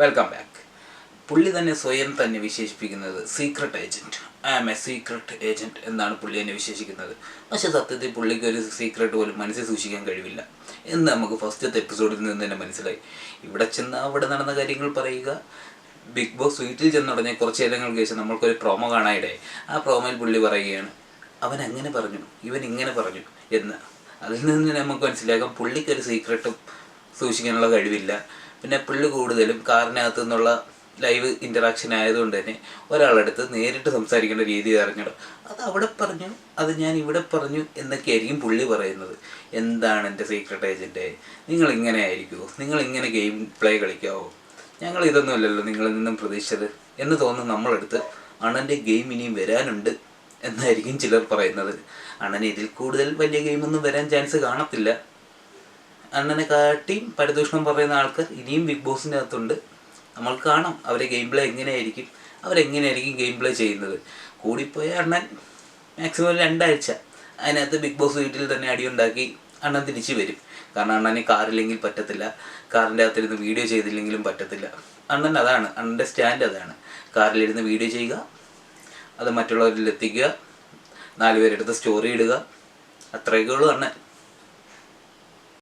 Welcome back പുള്ളി തന്നെ സ്വയം തന്നെ വിശേഷിപ്പിക്കുന്നത് secret agent I am a secret agent എന്നാണ് പുള്ളി എന്നെ വിശേഷിക്കുന്നത്. പക്ഷേ സത്യത്തിൽ പുള്ളിക്ക് ഒരു സീക്രട്ട് പോലും മനസ്സിൽ സൂക്ഷിക്കാൻ കഴിവില്ല. എന്ന് നമുക്ക് ഫസ്റ്റത്തെ എപ്പിസോഡിൽ നിന്ന് തന്നെ മനസ്സിലായി. ഇവിടെ ചെന്ന് അവിടെ നടന്ന കാര്യങ്ങൾ പറയുക. ബിഗ് ബോസ് വീട്ടിൽ ചെന്നുടനെ കുറച്ച് നേരങ്ങൾക്ക് ശേഷം നമ്മൾക്കൊരു പ്രോമോ കാണാനിടയായി. ആ പ്രോമോയിൽ പുള്ളി പറയുകയാണ് അവൻ അങ്ങനെ പറഞ്ഞു ഇവൻ ഇങ്ങനെ പറഞ്ഞു എന്ന്. അതിൽ നിന്ന് നമുക്ക് മനസ്സിലാക്കാം പുള്ളിക്കൊരു സീക്രട്ടും സൂക്ഷിക്കാനുള്ള കഴിവില്ല. പിന്നെ പുള്ളി കൂടുതലും കാറിനകത്തു നിന്നുള്ള ലൈവ് ഇന്ററാക്ഷൻ ആയതുകൊണ്ട് തന്നെ ഒരാളടുത്ത് നേരിട്ട് സംസാരിക്കേണ്ട രീതി അറിഞ്ഞിടും. അത് അവിടെ പറഞ്ഞു അത് ഞാൻ ഇവിടെ പറഞ്ഞു എന്നൊക്കെയായിരിക്കും പുള്ളി പറയുന്നത്. എന്താണ് എന്റെ സീക്രട്ട് ഏജന്റ് നിങ്ങൾ ഇങ്ങനെ ആയിരിക്കുമോ നിങ്ങൾ ഇങ്ങനെ ഗെയിം പ്ലേ കളിക്കാവോ? ഞങ്ങൾ ഇതൊന്നുമല്ലല്ലോ നിങ്ങളിൽ നിന്നും പ്രതീക്ഷിച്ചത് എന്ന് തോന്നുന്നു നമ്മളെടുത്ത് അണന്റെ ഗെയിം ഇനിയും വരാനുണ്ട് എന്നായിരിക്കും ചിലർ പറയുന്നത്. അണൻ ഇതിൽ കൂടുതൽ വലിയ ഗെയിമൊന്നും വരാൻ ചാൻസ് കാണത്തില്ല. അണ്ണനെ കാട്ടിയും പരിദൂഷണം പറയുന്ന ആൾക്കാർ ഇനിയും ബിഗ് ബോസിന്റെ അകത്തുണ്ട് നമ്മൾ കാണാം അവരെ ഗെയിം പ്ലേ എങ്ങനെയായിരിക്കും അവരെങ്ങനെയായിരിക്കും ഗെയിം പ്ലേ ചെയ്യുന്നത്. കൂടിപ്പോയ അണ്ണൻ മാക്സിമം രണ്ടാഴ്ച അതിനകത്ത് ബിഗ് ബോസ് വീട്ടിൽ തന്നെ അടിയുണ്ടാക്കി അണ്ണൻ തിരിച്ചു വരും. കാരണം അണ്ണനെ കാറില്ലെങ്കിൽ പറ്റത്തില്ല കാറിന്റെ അകത്തിരുന്ന് വീഡിയോ ചെയ്തില്ലെങ്കിലും പറ്റത്തില്ല. അണ്ണൻ അതാണ് അണ്ണന്റെ സ്റ്റാൻഡ് അതാണ്. കാറിലിരുന്ന് വീഡിയോ ചെയ്യുക അത് മറ്റുള്ളവരിൽ എത്തിക്കുക നാല് പേരെടുത്ത് സ്റ്റോറി ഇടുക അത്രയൊക്കെ ഉള്ളൂ അണ്ണൻ.